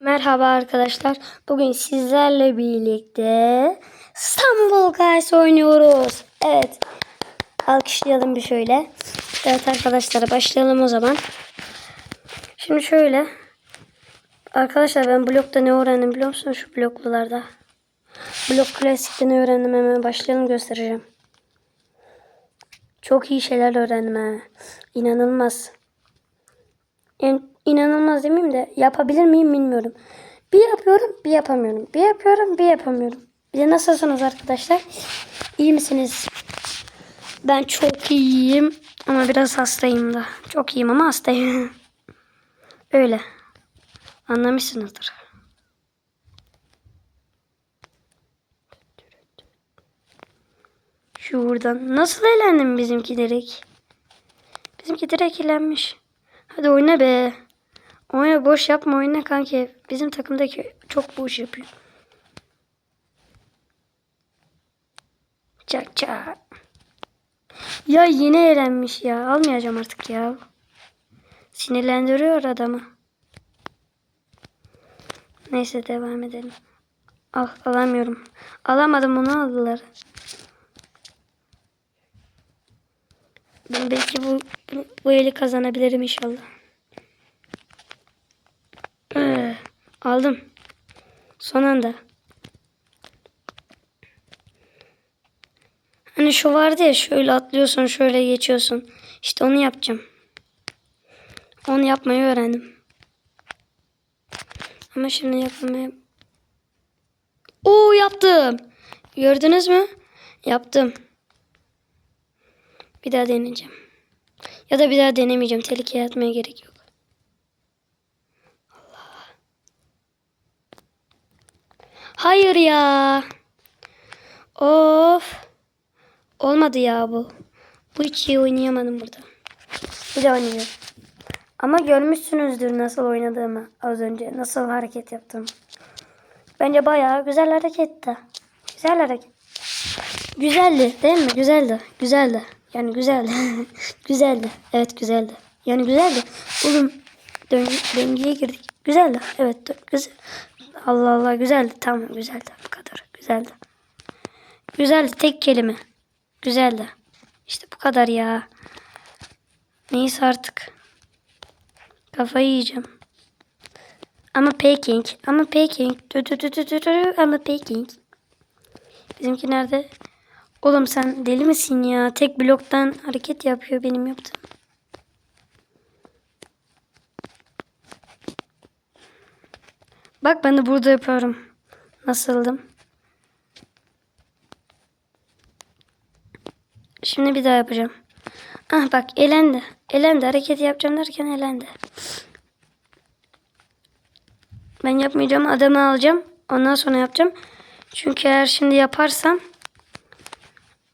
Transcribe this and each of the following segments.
Merhaba arkadaşlar. Bugün sizlerle birlikte İstanbul Guys oynuyoruz. Evet. Alkışlayalım bir şöyle. Evet arkadaşlar başlayalım o zaman. Şimdi şöyle. Arkadaşlar ben blokta ne öğrendim biliyor musunuz şu bloklularda? Blok klasikte ne öğrendim hemen başlayalım göstereceğim. Çok iyi şeyler öğrendim ha. İnanılmaz. Yani inanılmaz demeyeyim de yapabilir miyim bilmiyorum. Bir yapıyorum bir yapamıyorum. Bir yapıyorum bir yapamıyorum. Bir de nasılsınız arkadaşlar? İyi misiniz? Ben çok iyiyim ama biraz hastayım da. Çok iyiyim ama hastayım. Öyle. Anlamışsınızdır. Şuradan. Nasıl eğlendim bizimki direkt? Bizimki direkt eğlenmiş. Hadi oyna be. Oyna boş yapma oyna kanki. Bizim takımdaki çok boş yapıyor. Çak çak. Ya yine eğlenmiş ya. Almayacağım artık ya. Sinirlendiriyor adamı. Neyse devam edelim. Al alamıyorum. Alamadım onu aldılar. Ben belki bu, bu, bu eli kazanabilirim inşallah. Aldım. Son anda. Hani şu vardı ya şöyle atlıyorsun şöyle geçiyorsun. İşte onu yapacağım. Onu yapmayı öğrendim. Ama şimdi yapmaya... Oo yaptım. Gördünüz mü? Yaptım. Bir daha deneyeceğim. Ya da bir daha denemeyeceğim. Tehlikeye atmaya gerek yok. Hayır ya. Of. Olmadı ya bu. Bu hiç iyi oynayamadım burada. Bir de oynayacağım. Ama görmüşsünüzdür nasıl oynadığımı az önce. Nasıl hareket yaptım. Bence bayağı güzel hareketti. Güzel hareket. Güzeldi değil mi? Güzeldi. Güzeldi. Yani güzeldi. güzeldi. Evet güzeldi. Yani güzeldi. Oğlum dön- döngüye girdik. Güzeldi. Evet güzel. Allah Allah güzeldi. Tamam güzeldi. Bu kadar. Güzeldi. Güzeldi. Tek kelime. Güzeldi. İşte bu kadar ya. Neyse artık. Kafayı yiyeceğim. Ama Peking. Ama Peking. Dü dü dü dü dü. Ama Peking. Bizimki nerede? Oğlum sen deli misin ya? Tek bloktan hareket yapıyor benim yaptığım. Bak ben de burada yapıyorum. Nasıldım? Şimdi bir daha yapacağım. Ah bak elendi. Elendi. Hareket yapacağım derken elendi. Ben yapmayacağım. Adamı alacağım. Ondan sonra yapacağım. Çünkü eğer şimdi yaparsam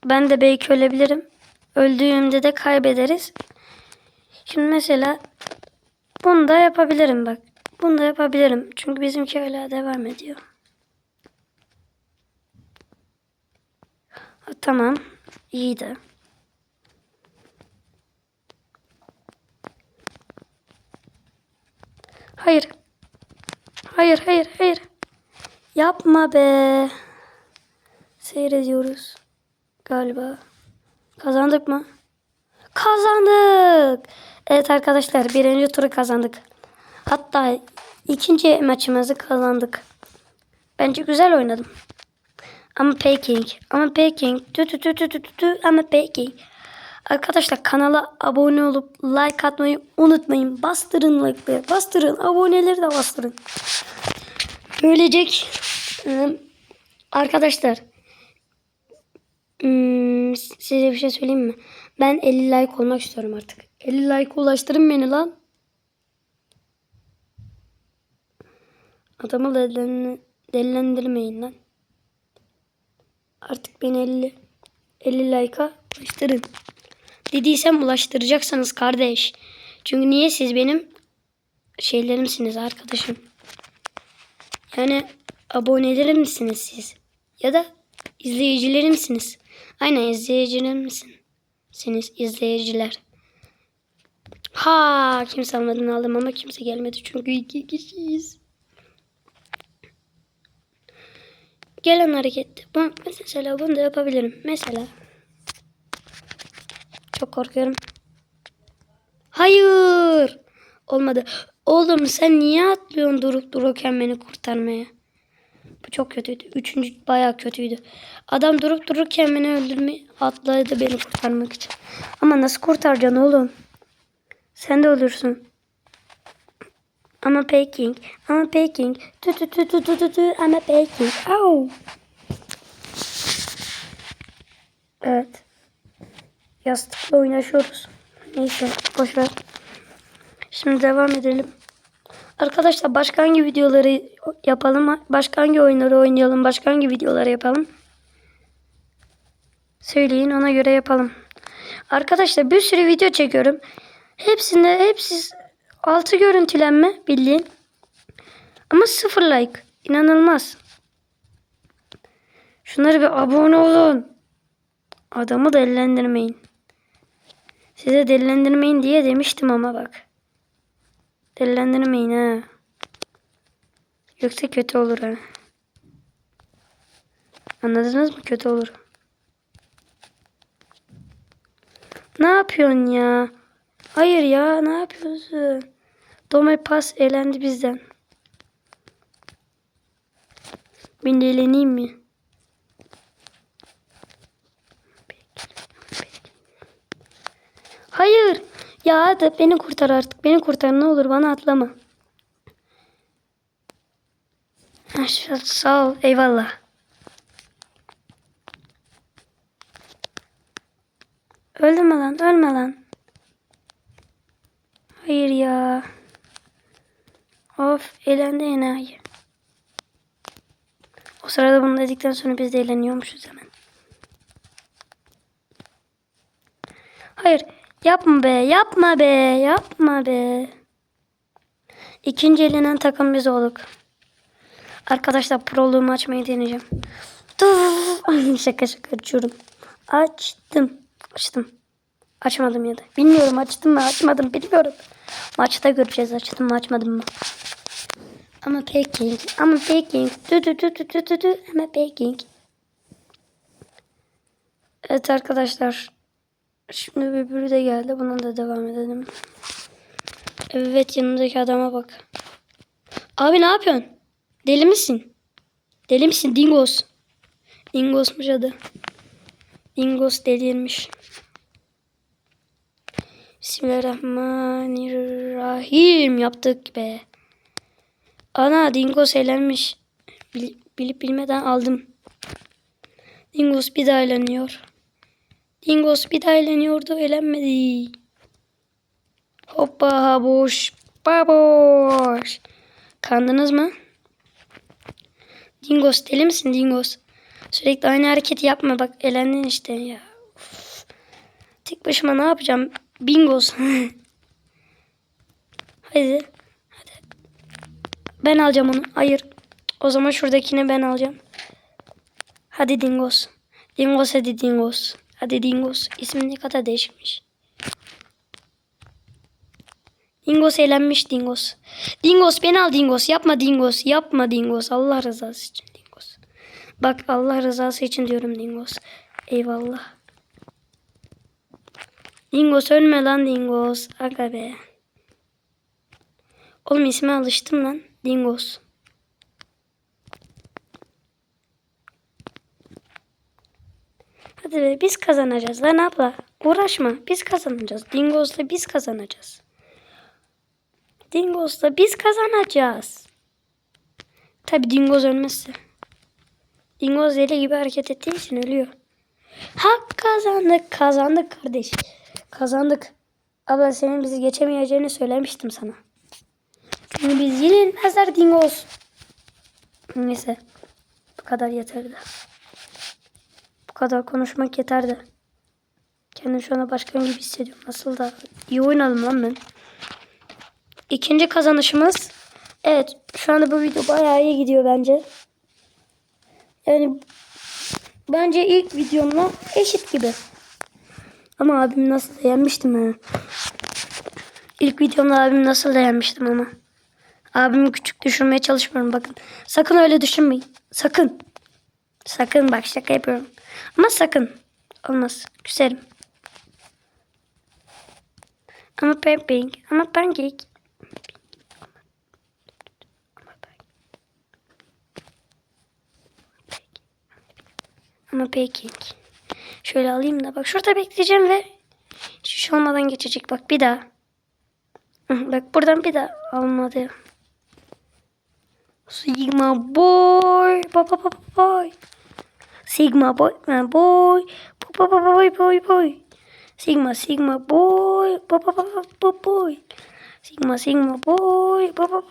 ben de belki ölebilirim. Öldüğümde de kaybederiz. Şimdi mesela bunu da yapabilirim bak. Bunu da yapabilirim. Çünkü bizimki hala devam ediyor. Ha, tamam. İyiydi. Hayır. Hayır, hayır, hayır. Yapma be. Seyrediyoruz. Galiba. Kazandık mı? Kazandık. Evet arkadaşlar birinci turu kazandık. Hatta ikinci maçımızı kazandık. Bence güzel oynadım. Ama Peking. Ama Peking. Tü tü tü tü tü tü. Ama Peking. Arkadaşlar kanala abone olup like atmayı unutmayın. Bastırın like'ları. Bastırın. Aboneleri de bastırın. Böylecek. ıı, Arkadaşlar. Hmm, size bir şey söyleyeyim mi? Ben 50 like olmak istiyorum artık. 50 like ulaştırın beni lan. Adamı delilen, delilendirmeyin lan. Artık beni 50 50 like'a ulaştırın. Dediysem ulaştıracaksınız kardeş. Çünkü niye siz benim şeylerimsiniz arkadaşım. Yani abonelerimsiniz siz. Ya da izleyicilerimsiniz. Aynen izleyicilerimsin. Siniz izleyiciler. Ha kimse almadığını aldım ama kimse gelmedi çünkü iki kişiyiz. Gelen harekette. Bak mesela bunu da yapabilirim. Mesela. Çok korkuyorum. Hayır. Olmadı. Oğlum sen niye atlıyorsun durup dururken beni kurtarmaya? Bu çok kötüydü. Üçüncü bayağı kötüydü. Adam durup dururken beni öldürme atladı beni kurtarmak için. Ama nasıl kurtaracaksın oğlum? Sen de ölürsün. Ama Peking. Ama Peking. Tu tu tu tu tu tu tu. Ama Peking. Au. Evet. Yastıkla oynaşıyoruz. Neyse boş ver. Şimdi devam edelim. Arkadaşlar başka hangi videoları yapalım? Başka hangi oyunları oynayalım? Başka hangi videoları yapalım? Söyleyin ona göre yapalım. Arkadaşlar bir sürü video çekiyorum. Hepsinde hepsi altı görüntülenme bildiğin. Ama sıfır like. İnanılmaz. Şunları bir abone olun. Adamı delilendirmeyin. Size delilendirmeyin diye demiştim ama bak. Delilendirmeyin ha. Yoksa kötü olur ha. Anladınız mı? Kötü olur. Ne yapıyorsun ya? Hayır ya ne yapıyorsun? Dome pas elendi bizden. Ben de eleneyim mi? Hayır. Ya hadi beni kurtar artık. Beni kurtar ne olur bana atlama. Sağ ol. Eyvallah. Ölme lan. Ölme lan. Hayır ya. Of elendi enayi. O sırada bunu dedikten sonra biz de eğleniyormuşuz hemen. Hayır. Yapma be. Yapma be. Yapma be. İkinci elenen takım biz olduk. Arkadaşlar proluğumu açmayı deneyeceğim. Şaka şaka açıyorum. Açtım. Açtım. Açmadım ya da. Bilmiyorum açtım mı açmadım bilmiyorum. Maçta göreceğiz açtım mı açmadım mı. Ama Peking. Ama Peking. Dü dü dü dü dü dü dü. Ama Peking. Evet arkadaşlar. Şimdi öbürü de geldi. Buna da devam edelim. Evet yanımdaki adama bak. Abi ne yapıyorsun? Deli misin? Deli misin Dingos? Dingosmuş adı. Dingos delirmiş. Bismillahirrahmanirrahim yaptık be. Ana Dingos eğlenmiş. Bil- bilip bilmeden aldım. Dingos bir daha eğleniyor. Dingos bir daha eğleniyordu eğlenmedi. Hoppa boş. Baboş. Kandınız mı? Dingos deli misin Dingos? Sürekli aynı hareketi yapma bak elendin işte ya. Uf. Tek başıma ne yapacağım? Bingos. Hadi. Hadi. Ben alacağım onu. Hayır. O zaman şuradakini ben alacağım. Hadi Dingos. Dingos hadi Dingos. Hadi Dingos. İsmin ne kadar değişmiş. Dingos eğlenmiş Dingos. Dingos beni al Dingos. Yapma Dingos. Yapma Dingos. Allah rızası için Dingos. Bak Allah rızası için diyorum Dingos. Eyvallah. Dingos ölme lan Dingos. Aga be. Oğlum isme alıştım lan. Dingos. Hadi be biz kazanacağız lan abla. Uğraşma biz kazanacağız. Dingos'la biz kazanacağız. Dingos'la biz kazanacağız. Tabi Dingoz ölmezse. Dingoz deli gibi hareket ettiği için ölüyor. Hak kazandık kazandık kardeş. Kazandık. Abla senin bizi geçemeyeceğini söylemiştim sana. Çünkü biz yenilmezler Dingoz. Neyse. Bu kadar yeterli. Bu kadar konuşmak yeterdi. Kendimi şu anda başkan gibi hissediyorum. Nasıl da iyi oynadım lan ben. İkinci kazanışımız. Evet şu anda bu video bayağı iyi gidiyor bence. Yani bence ilk videomla eşit gibi. Ama abim nasıl da yenmiştim ha. İlk videomda abim nasıl da yenmiştim ama. Abimi küçük düşürmeye çalışmıyorum bakın. Sakın öyle düşünmeyin. Sakın. Sakın bak şaka yapıyorum. Ama sakın. Olmaz. Küserim. Ama pancake. Ama pancake. Ama pancake. Şöyle alayım da bak şurada bekleyeceğim ve hiç şey olmadan geçecek. Bak bir daha. Bak buradan bir daha almadı. Sigma boy. Boy boy boy. Sigma boy boy. Boy boy boy boy boy. Sigma sigma boy. Boy boy boy boy. Sigma sigma. Boy boy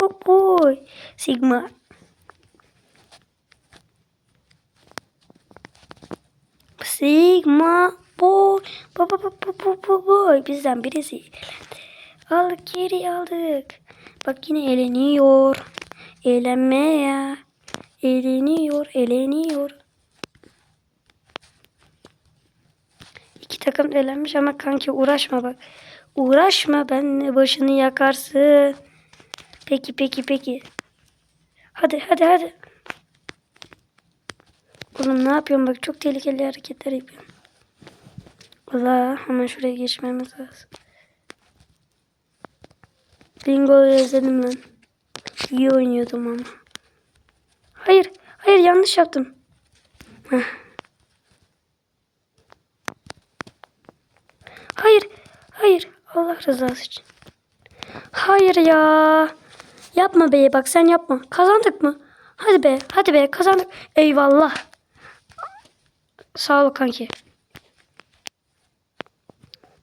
boy boy. Sigma. Sigma boy. Boy boy boy boy boy boy. Bizden birisi eğlendi. Aldık geri aldık. Bak yine eğleniyor. Eğlenme ya. Eğleniyor, eğleniyor. İki takım eğlenmiş ama kanki uğraşma bak. Uğraşma benle başını yakarsın. Peki peki peki. Hadi hadi hadi. Oğlum ne yapıyorum bak çok tehlikeli hareketler yapıyorum. Allah hemen şuraya geçmemiz lazım. Bingo'yu özledim ben. İyi oynuyordum ama. Hayır, hayır yanlış yaptım. Hayır, hayır. Allah rızası için. Hayır ya. Yapma be bak sen yapma. Kazandık mı? Hadi be, hadi be kazandık. Eyvallah. Sağ ol kanki.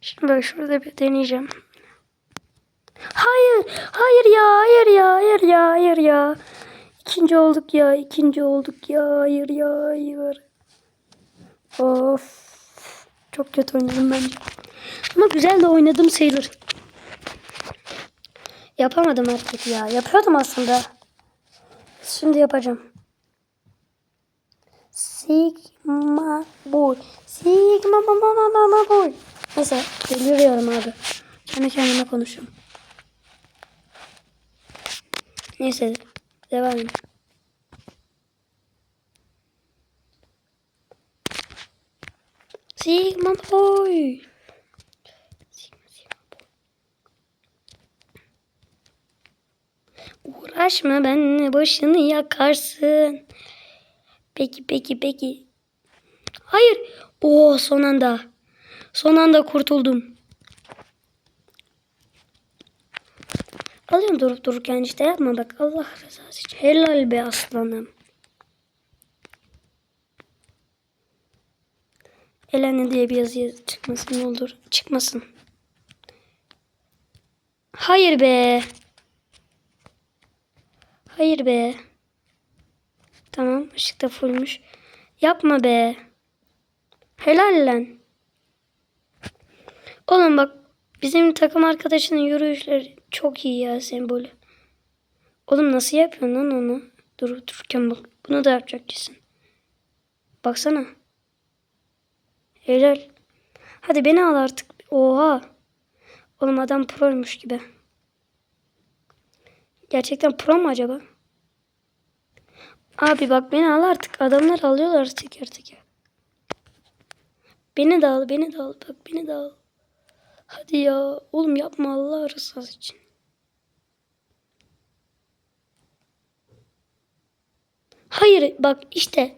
Şimdi böyle şurada bir deneyeceğim. Hayır, hayır ya, hayır ya, hayır ya, hayır ya. İkinci olduk ya, ikinci olduk ya, hayır ya, hayır. Of, çok kötü oynadım bence. Ama güzel de oynadım sayılır. Yapamadım hareketi ya, yapıyordum aslında. Şimdi yapacağım. Sigma boy. Sigma mama mama mama boy. Neyse, deliriyorum abi. Kendi kendime konuşuyorum. Neyse devam edelim. Sigma boy. Uğraşma benimle başını yakarsın. Peki peki peki. Hayır. Oo son anda. Son anda kurtuldum. Alıyorum durup dururken işte yapma bak Allah rızası için. Helal be aslanım. Elene diye bir yazı çıkmasın ne olur. Çıkmasın. Hayır be. Hayır be. Tamam ışık da fullmüş. Yapma be. Helal lan. Oğlum bak bizim takım arkadaşının yürüyüşleri çok iyi ya sembolü. Oğlum nasıl yapıyorsun lan onu? Dur dururken bak. Bunu da yapacak kesin. Baksana. Helal. Hadi beni al artık. Oha. Oğlum adam proymuş gibi. Gerçekten pro mu acaba? Abi bak beni al artık. Adamlar alıyorlar teker teker. Beni de al, beni de al. Bak beni de al. Hadi ya. Oğlum yapma Allah rızası için. Hayır bak işte.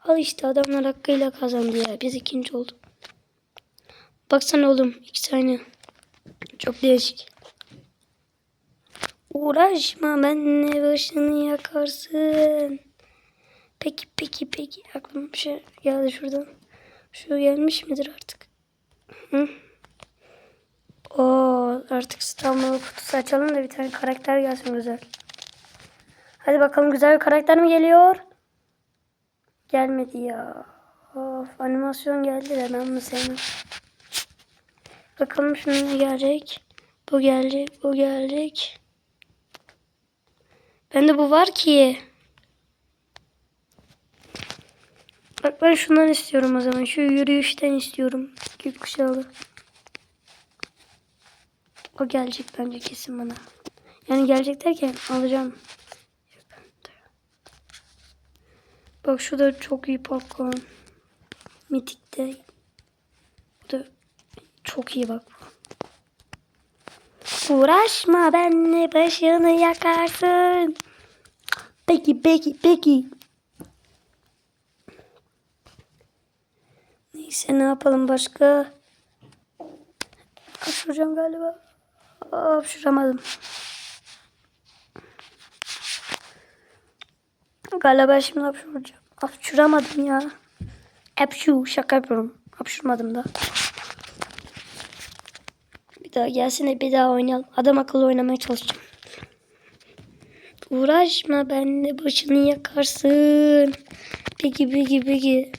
Al işte adamlar hakkıyla kazandı ya. Biz ikinci olduk. Baksana oğlum. ikisi aynı. Çok değişik. Uğraşma benimle başını yakarsın. Peki peki peki. Aklıma bir şey geldi şuradan. Şu gelmiş midir artık? Hı? Oo, artık stamina kutusu açalım da bir tane karakter gelsin güzel. Hadi bakalım güzel bir karakter mi geliyor? Gelmedi ya. Of animasyon geldi de ben bunu sevmem. Bakalım şimdi gelecek? Bu gelecek, bu gelecek. Bende bu var ki. Bak ben şundan istiyorum o zaman. Şu yürüyüşten istiyorum. Gökkuşağı. O gelecek bence kesin bana. Yani gelecek derken alacağım. Bak şu da çok iyi popcorn. Mitik'te. Bu da çok iyi bak. Uğraşma benle başını yakarsın. Peki peki peki. Neyse ne yapalım başka? Hapşuracağım galiba. Aa, Hapşuramadım. Galiba şimdi hapşuracağım. Hapşuramadım ya. Hapşu şaka yapıyorum. Hapşurmadım da. Bir daha gelsene bir daha oynayalım. Adam akıllı oynamaya çalışacağım. Uğraşma benimle başını yakarsın. Peki peki peki.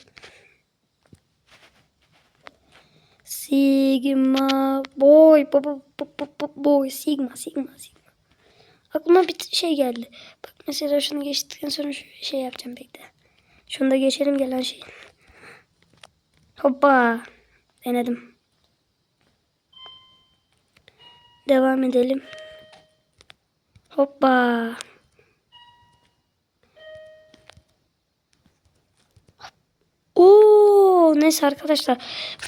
Sigma boy baba boy sigma sigma sigma. Aklıma bir şey geldi. Bak mesela şunu geçtikten sonra şu şey yapacağım bekle. Şunu da geçelim gelen şey. Hoppa. Denedim. Devam edelim. Hoppa. Oo, neyse arkadaşlar.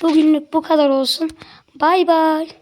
Bugünlük bu kadar olsun. Bay bay.